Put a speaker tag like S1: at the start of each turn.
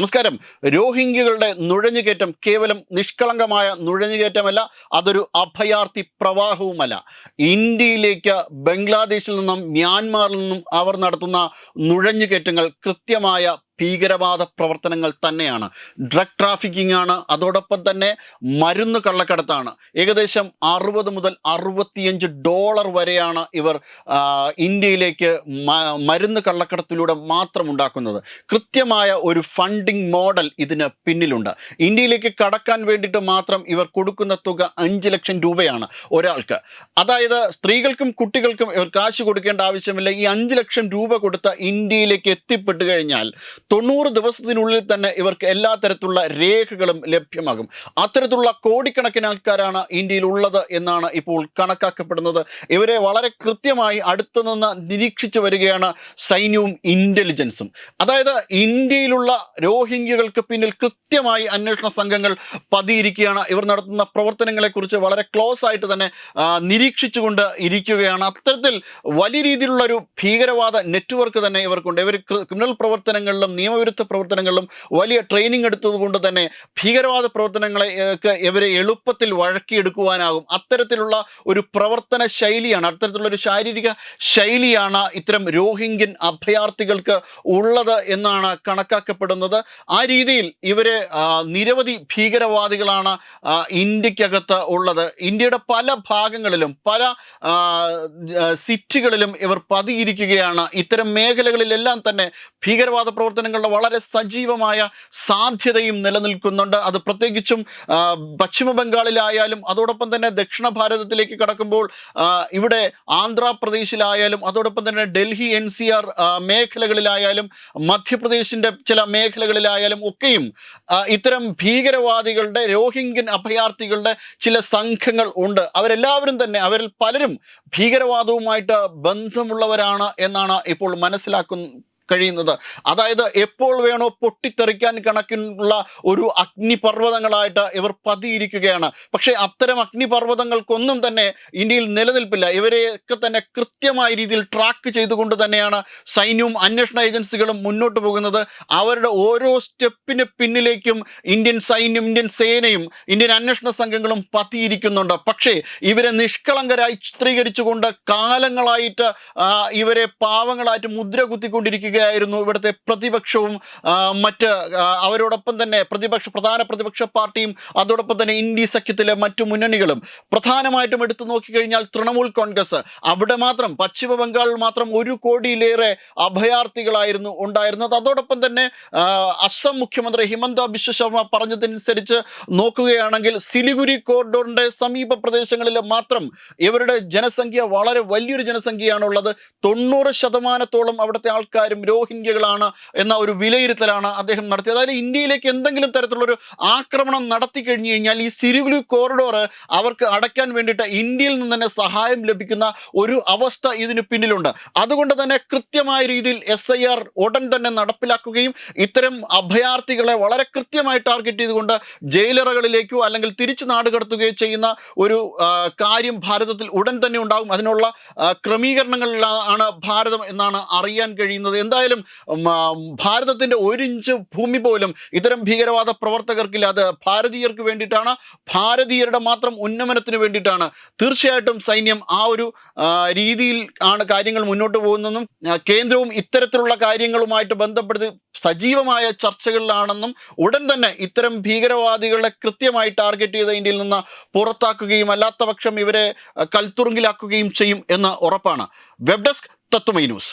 S1: നമസ്കാരം. രോഹിംഗ്യകളുടെ നുഴഞ്ഞുകയറ്റം കേവലം നിഷ്കളങ്കമായ നുഴഞ്ഞുകയറ്റമല്ല അതൊരു അഭയാർത്ഥി പ്രവാഹവുമല്ല. ഇന്ത്യയിലേക്ക് ബംഗ്ലാദേശിൽ നിന്നും മ്യാൻമാറിൽ നിന്നും അവർ നടത്തുന്ന നുഴഞ്ഞുകയറ്റങ്ങൾ കൃത്യമായ ഭീകരവാദ പ്രവർത്തനങ്ങൾ തന്നെയാണ്. ഡ്രഗ് ട്രാഫിക്കിംഗ് ആണ്. അതോടൊപ്പം തന്നെ മരുന്ന് കള്ളക്കടത്താണ്. ഏകദേശം അറുപത് മുതൽ അറുപത്തിയഞ്ച് ഡോളർ വരെയാണ് ഇവർ ഇന്ത്യയിലേക്ക് മരുന്ന് കള്ളക്കടത്തിലൂടെ മാത്രം ഉണ്ടാക്കുന്നത്. കൃത്യമായ ഒരു ഫണ്ടിങ് മോഡൽ ഇതിന് പിന്നിലുണ്ട്. ഇന്ത്യയിലേക്ക് കടക്കാൻ വേണ്ടിയിട്ട് മാത്രം ഇവർ കൊടുക്കുന്ന തുക അഞ്ച് ലക്ഷം രൂപയാണ് ഒരാൾക്ക്. അതായത് സ്ത്രീകൾക്കും കുട്ടികൾക്കും ഇവർ കാശ് കൊടുക്കേണ്ട ആവശ്യമില്ല. ഈ അഞ്ച് ലക്ഷം രൂപ കൊടുത്ത ഇന്ത്യയിലേക്ക് എത്തിപ്പെട്ട് കഴിഞ്ഞാൽ തൊണ്ണൂറ് ദിവസത്തിനുള്ളിൽ തന്നെ ഇവർക്ക് എല്ലാ തരത്തിലുള്ള രേഖകളും ലഭ്യമാകും. അത്തരത്തിലുള്ള കോടിക്കണക്കിന് ആൾക്കാരാണ് ഇന്ത്യയിൽ ഉള്ളത് എന്നാണ് ഇപ്പോൾ കണക്കാക്കപ്പെടുന്നത്. ഇവരെ വളരെ കൃത്യമായി അടുത്തു നിന്ന് നിരീക്ഷിച്ചു വരികയാണ് സൈന്യവും ഇന്റലിജൻസും അതായത് ഇന്ത്യയിലുള്ള രോഹിംഗ്യകൾക്ക് പിന്നിൽ കൃത്യമായി അന്വേഷണ സംഘങ്ങൾ പതിയിരിക്കുകയാണ്. ഇവർ നടത്തുന്ന പ്രവർത്തനങ്ങളെക്കുറിച്ച് വളരെ ക്ലോസ് ആയിട്ട് തന്നെ നിരീക്ഷിച്ചു നിരീക്ഷിച്ചുകൊണ്ട് ഇരിക്കുകയാണ്. അത്തരത്തിൽ വലിയ രീതിയിലുള്ള ഒരു ഭീകരവാദ നെറ്റ്വർക്ക് തന്നെ ഇവർക്കുണ്ട്. ഇവർ ക്രിമിനൽ പ്രവർത്തനങ്ങളിലും നിയമവിരുദ്ധ പ്രവർത്തനങ്ങളിലും വലിയ ട്രെയിനിങ് എടുത്തതുകൊണ്ട് തന്നെ ഭീകരവാദ പ്രവർത്തനങ്ങളെ ഇവരെ എളുപ്പത്തിൽ വഴക്കിയെടുക്കുവാനാകും. അത്തരത്തിലുള്ള ഒരു പ്രവർത്തന ശൈലിയാണ് അത്തരത്തിലുള്ള ഒരു ശാരീരിക ശൈലിയാണ് ഇത്തരം രോഹിംഗ്യൻ അഭയാർത്ഥികൾക്ക് ഉള്ളത് എന്നാണ് കണക്കാക്കപ്പെടുന്നത്. ആ രീതിയിൽ ഇവരെ നിരവധി ഭീകരവാദികളാണ് ഇന്ത്യക്കകത്ത് ഉള്ളത്. ഇന്ത്യയുടെ പല ഭാഗങ്ങളിലും പല സിറ്റികളിലും ഇവർ പതിയിരിക്കുകയാണ്. ഇത്തരം മേഖലകളിലെല്ലാം തന്നെ ഭീകരവാദ പ്രവർത്തനങ്ങളുടെ വളരെ സജീവമായ സാധ്യതയും നിലനിൽക്കുന്നുണ്ട്. അത് പ്രത്യേകിച്ചും പശ്ചിമബംഗാളിലായാലും പശ്ചിമ ബംഗാളിലായാലും അതോടൊപ്പം തന്നെ ദക്ഷിണ ഭാരതത്തിലേക്ക് കടക്കുമ്പോൾ ഇവിടെ ആന്ധ്രാപ്രദേശിലായാലും അതോടൊപ്പം തന്നെ ഡൽഹി എൻ സി ആർ മേഖലകളിലായാലും മധ്യപ്രദേശിന്റെ ചില മേഖലകളിലായാലും ഒക്കെയും ഇത്തരം ഭീകരവാദികളുടെ രോഹിംഗ്യൻ അഭയാർത്ഥികളുടെ ചില സംഘങ്ങൾ ഉണ്ട്. അവരെല്ലാവരും തന്നെ അവരിൽ പലരും ഭീകരവാദവുമായിട്ട് ബന്ധമുള്ളവരാണ് എന്നാണ് ഇപ്പോൾ മനസ്സിലാക്കുന്ന കഴിയുന്നത്. അതായത് എപ്പോൾ വേണോ പൊട്ടിത്തെറിക്കാൻ കണക്കിനുള്ള ഒരു അഗ്നിപർവതങ്ങളായിട്ട് ഇവർ പതിയിരിക്കുകയാണ്. പക്ഷേ അത്തരം അഗ്നിപർവതങ്ങൾക്കൊന്നും തന്നെ ഇന്ത്യയിൽ നിലനിൽപ്പില്ല. ഇവരെയൊക്കെ തന്നെ കൃത്യമായ രീതിയിൽ ട്രാക്ക് ചെയ്തുകൊണ്ട് തന്നെയാണ് സൈന്യവും അന്വേഷണ ഏജൻസികളും മുന്നോട്ട് പോകുന്നത്. അവരുടെ ഓരോ സ്റ്റെപ്പിന് പിന്നിലേക്കും ഇന്ത്യൻ സൈന്യം ഇന്ത്യൻ സേനയും ഇന്ത്യൻ അന്വേഷണ സംഘങ്ങളും പതിയിരിക്കുന്നുണ്ട്. പക്ഷേ ഇവരെ നിഷ്കളങ്കരായി ചിത്രീകരിച്ചുകൊണ്ട് കാലങ്ങളായിട്ട് ഇവരെ പാവങ്ങളായിട്ട് മുദ്ര കുത്തിക്കൊണ്ടിരിക്കുകയായിരുന്നു ഇവിടുത്തെ പ്രതിപക്ഷവും മറ്റ് അവരോടൊപ്പം തന്നെ പ്രതിപക്ഷ പ്രധാന പ്രതിപക്ഷ പാർട്ടിയും അതോടൊപ്പം തന്നെ ഇന്ത്യ സഖ്യത്തിലെ മറ്റു മുന്നണികളും പ്രധാനമായിട്ടും എടുത്തു നോക്കിക്കഴിഞ്ഞാൽ തൃണമൂൽ കോൺഗ്രസ്. അവിടെ മാത്രം പശ്ചിമ ബംഗാളിൽ മാത്രം ഒരു കോടിയിലേറെ അഭയാർത്ഥികളായിരുന്നു ഉണ്ടായിരുന്നത്. അതോടൊപ്പം തന്നെ അസം മുഖ്യമന്ത്രി ഹിമന്ത ബിശ്വ ശർമ്മ പറഞ്ഞതനുസരിച്ച് നോക്കുകയാണെങ്കിൽ സിലിഗുരി കോറിഡോറിന്റെ സമീപ പ്രദേശങ്ങളിൽ മാത്രം ഇവരുടെ ജനസംഖ്യ വളരെ വലിയൊരു ജനസംഖ്യയാണുള്ളത്. തൊണ്ണൂറ് ശതമാനത്തോളം അവിടുത്തെ ആൾക്കാരും രോഹിംഗ്യകളാണ് എന്ന ഒരു വിലയിരുത്തലാണ് അദ്ദേഹം നടത്തിയത്. അതായത് ഇന്ത്യയിലേക്ക് എന്തെങ്കിലും തരത്തിലുള്ളൊരു ആക്രമണം നടത്തി കഴിഞ്ഞു കഴിഞ്ഞാൽ ഈ സിരിഗുലു കോറിഡോർ അവർക്ക് അടയ്ക്കാൻ വേണ്ടിയിട്ട് ഇന്ത്യയിൽ നിന്ന് തന്നെ സഹായം ലഭിക്കുന്ന ഒരു അവസ്ഥ ഇതിന് പിന്നിലുണ്ട്. അതുകൊണ്ട് തന്നെ കൃത്യമായ രീതിയിൽ എസ് ഐ ആർ ഉടൻ തന്നെ നടപ്പിലാക്കുകയും ഇത്തരം അഭയാർത്ഥികളെ വളരെ കൃത്യമായി ടാർഗറ്റ് ചെയ്തുകൊണ്ട് ജയിലറകളിലേക്കോ അല്ലെങ്കിൽ തിരിച്ചു നാടുകടത്തുകയോ ചെയ്യുന്ന ഒരു കാര്യം ഭാരതത്തിൽ ഉടൻ തന്നെ ഉണ്ടാകും. അതിനുള്ള ക്രമീകരണങ്ങളിലാണ് ഭാരതം എന്നാണ് അറിയാൻ കഴിയുന്നത്. എന്തായാലും ഭാരതത്തിന്റെ ഒരു ഇഞ്ച് ഭൂമി പോലും ഇത്തരം ഭീകരവാദ പ്രവർത്തകർക്കില്ല. അത് ഭാരതീയർക്ക് വേണ്ടിയിട്ടാണ്. ഭാരതീയരുടെ മാത്രം ഉന്നമനത്തിന് വേണ്ടിയിട്ടാണ്. തീർച്ചയായിട്ടും സൈന്യം ആ ഒരു രീതിയിൽ ആണ് കാര്യങ്ങൾ മുന്നോട്ട് പോകുന്നതെന്നും കേന്ദ്രവും ഇത്തരത്തിലുള്ള കാര്യങ്ങളുമായിട്ട് ബന്ധപ്പെടുത്തി സജീവമായ ചർച്ചകളിലാണെന്നും ഉടൻ തന്നെ ഇത്തരം ഭീകരവാദികളെ കൃത്യമായി ടാർഗറ്റ് ചെയ്ത ഇന്ത്യയിൽ നിന്ന് പുറത്താക്കുകയും അല്ലാത്ത ഇവരെ കൽത്തുറുങ്കിലാക്കുകയും ചെയ്യും എന്ന് ഉറപ്പാണ്. Web desk Tatwamayi news.